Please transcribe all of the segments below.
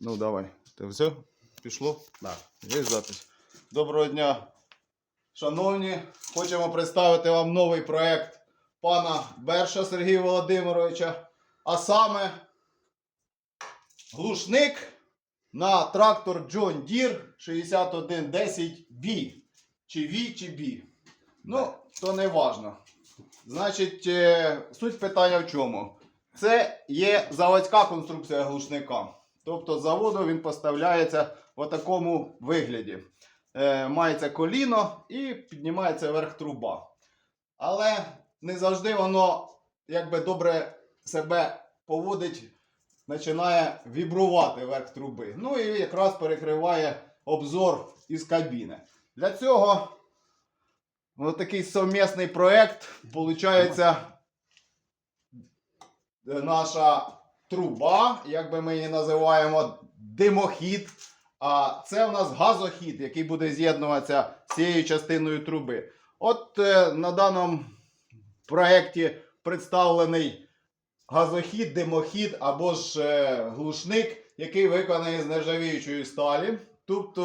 Ну, давай. Ти все? Пішло? Да. Є запись. Доброго дня, шановні. Хочемо представити вам новий проект пана Берша Сергія Володимировича. А саме глушник на трактор John Deere 6110B. Чи V, чи B. Ну, то не важно. Значить, е, суть питання в чому? Це є заводська конструкція глушника. Тобто заводу він поставляється в такому вигляді. Е, мається коліно і піднімається вверх труба. Але не завжди воно якби добре себе поводить, починає вібрувати вверх труби. Ну і якраз перекриває обзор із кабіни. Для цього ось такий совмісний проект. Получається е, наша труба, як би ми її називаємо, димохід. А це у нас газохід, який буде з'єднуватися з цією частиною труби. От е, на даному проєкті представлений газохід, димохід або ж е, глушник, який виконаний з нержавіючої сталі. Тобто,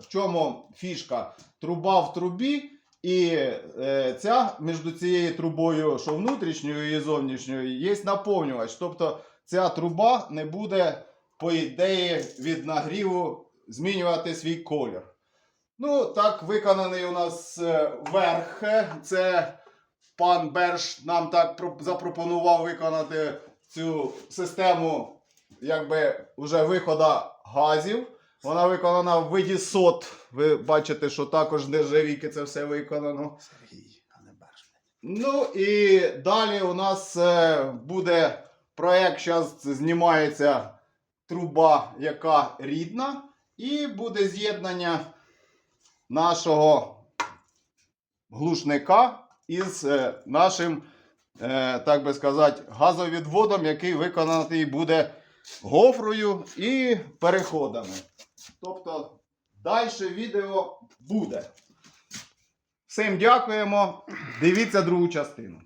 в чому фішка? Труба в трубі, і е, ця між цією трубою, що внутрішньою і зовнішньою, є наповнювач. Тобто ця труба не буде, по ідеї, від нагріву змінювати свій колір. Ну, так, виконаний у нас е, верх. Це пан Берш нам так запропонував виконати цю систему якби вже виходу газів. Вона виконана в виді сот. Ви бачите, що також нержавійки це все виконано. Сергій, а не Берш. Ну і далі у нас е, буде проєкт, зараз знімається труба, яка рідна, і буде з'єднання нашого глушника із е, нашим, е, так би сказати, газовідводом, який виконаний буде гофрою і переходами. Тобто далі відео буде. Всім дякуємо. Дивіться другу частину.